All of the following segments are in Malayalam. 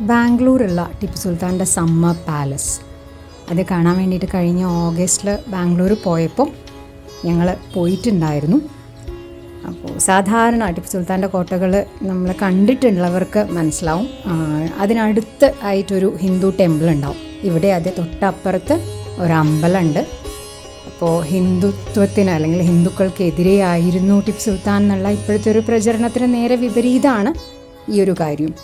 ബാംഗ്ലൂരുള്ള ടിപ്പു സുൽത്താന്റെ സമ്മർ പാലസ്. അത് കാണാൻ വേണ്ടിയിട്ട് കഴിഞ്ഞ ഓഗസ്റ്റിൽ ബാംഗ്ലൂർ പോയപ്പോൾ ഞങ്ങൾ പോയിട്ടുണ്ടായിരുന്നു. അപ്പോൾ സാധാരണ ടിപ്പു സുൽത്താന്റെ കോട്ടകൾ നമ്മൾ കണ്ടിട്ടുള്ളവർക്ക് മനസ്സിലാവും. അതിനടുത്ത് ആയിട്ടൊരു ഹിന്ദു ടെമ്പിൾ ഉണ്ടാവും. ഇവിടെ അത് തൊട്ടപ്പുറത്ത് ഒരമ്പലമുണ്ട് അപ്പോൾ ഹിന്ദുത്വത്തിന് അല്ലെങ്കിൽ ഹിന്ദുക്കൾക്കെതിരെയായിരുന്നു ടിപ്പു സുൽത്താൻ എന്നുള്ള ഇപ്പോഴത്തെ ഒരു പ്രചരണത്തിന് നേരെ വിപരീതമാണ് ഈ ഒരു കാര്യം.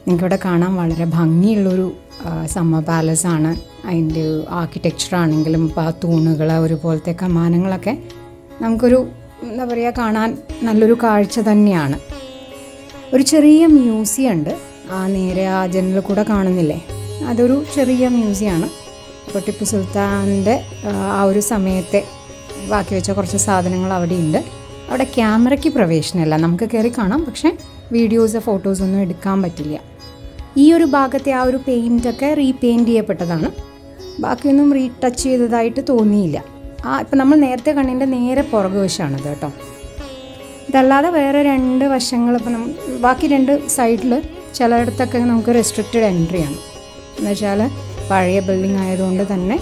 നിങ്ങൾക്കിവിടെ കാണാൻ വളരെ ഭംഗിയുള്ളൊരു സമ്മർ പാലസ് ആണ്. അതിന്റെ ആർക്കിടെക്ചർ ആണെങ്കിലും ഇപ്പോൾ ആ തൂണുകൾ ഒരുപോലത്തെ കമാനങ്ങളൊക്കെ നമുക്കൊരു എന്താ പറയുക കാണാൻ നല്ലൊരു കാഴ്ച തന്നെയാണ്. ഒരു ചെറിയ മ്യൂസിയം ഉണ്ട്. ആ നേരെ ആ ജനലിൽ കൂടെ കാണുന്നില്ലേ? അതൊരു ചെറിയ മ്യൂസിയമാണ് അപ്പോൾ ടിപ്പു സുൽത്താന്റെ ആ, ആ ഒരു സമയത്തെ ബാക്കി വെച്ച കുറച്ച് സാധനങ്ങൾ അവിടെ ഉണ്ട് അവിടെ ക്യാമറയ്ക്ക് പ്രവേശനമില്ല. നമുക്ക് കയറി കാണാം. പക്ഷേ വീഡിയോസ് ഫോട്ടോസ് ഒന്നും എടുക്കാൻ പറ്റില്ല. ഈ ഒരു ഭാഗത്തെ ആ ഒരു പെയിന്റൊക്കെ റീപെയിന്റ് ചെയ്യപ്പെട്ടതാണ്. ബാക്കിയൊന്നും റീടച്ച് ചെയ്തതായിട്ട് തോന്നിയില്ല. ആ ഇപ്പം നമ്മൾ നേരത്തെ കണ്ണിന്റെ നേരെ പുറകു വശമാണത് കേട്ടോ. ഇതല്ലാതെ വേറെ രണ്ട് വശങ്ങൾ ഇപ്പം നമ്മൾ ബാക്കി രണ്ട് സൈഡിൽ ചിലയിടത്തൊക്കെ നമുക്ക് റെസ്ട്രിക്റ്റഡ് എൻട്രി ആണ്. എന്ന് വെച്ചാൽ പഴയ ബിൽഡിംഗ് ആയതുകൊണ്ട് തന്നെ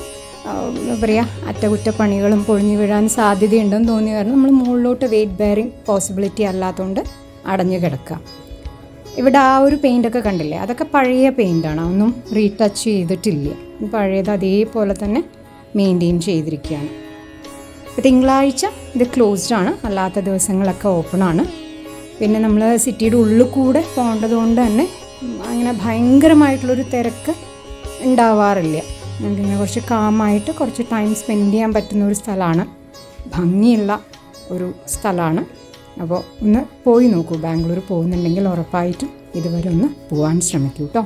എന്താ പറയുക അറ്റകുറ്റപ്പണികളും പൊഴിഞ്ഞു വീഴാൻ സാധ്യതയുണ്ടെന്ന് തോന്നിയ കാരണം നമ്മൾ മുകളിലോട്ട് വെയിറ്റ് ബെയറിങ് പോസിബിലിറ്റി അല്ലാത്തതുകൊണ്ട് അടഞ്ഞു കിടക്കുക. ഇവിടെ ആ ഒരു പെയിന്റൊക്കെ കണ്ടില്ലേ? അതൊക്കെ പഴയ പെയിന്റാണ് ഒന്നും റീടച്ച് ചെയ്തിട്ടില്ല. പഴയത് അതേപോലെ തന്നെ മെയിന്റെയിൻ ചെയ്തിരിക്കുകയാണ്. തിങ്കളാഴ്ച ഇത് ക്ലോസ്ഡ് ആണ്. അല്ലാത്ത ദിവസങ്ങളൊക്കെ ഓപ്പൺ ആണ്. പിന്നെ നമ്മൾ സിറ്റിയുടെ ഉള്ളിൽ കൂടെ പോകേണ്ടത് കൊണ്ട് തന്നെ അങ്ങനെ ഭയങ്കരമായിട്ടുള്ളൊരു തിരക്ക് ഉണ്ടാവാറില്ല. നമുക്കിങ്ങനെ കുറച്ച് കാമായിട്ട് കുറച്ച് ടൈം സ്പെൻഡ് ചെയ്യാൻ പറ്റുന്ന ഒരു സ്ഥലമാണ്. ഭംഗിയുള്ള ഒരു സ്ഥലമാണ്. അപ്പോൾ ഒന്ന് പോയി നോക്കൂ. ബാംഗ്ലൂർ പോകുന്നുണ്ടെങ്കിൽ ഉറപ്പായിട്ടും ഇതുവരെ ഒന്ന് പോകാൻ ശ്രമിക്കൂ കേട്ടോ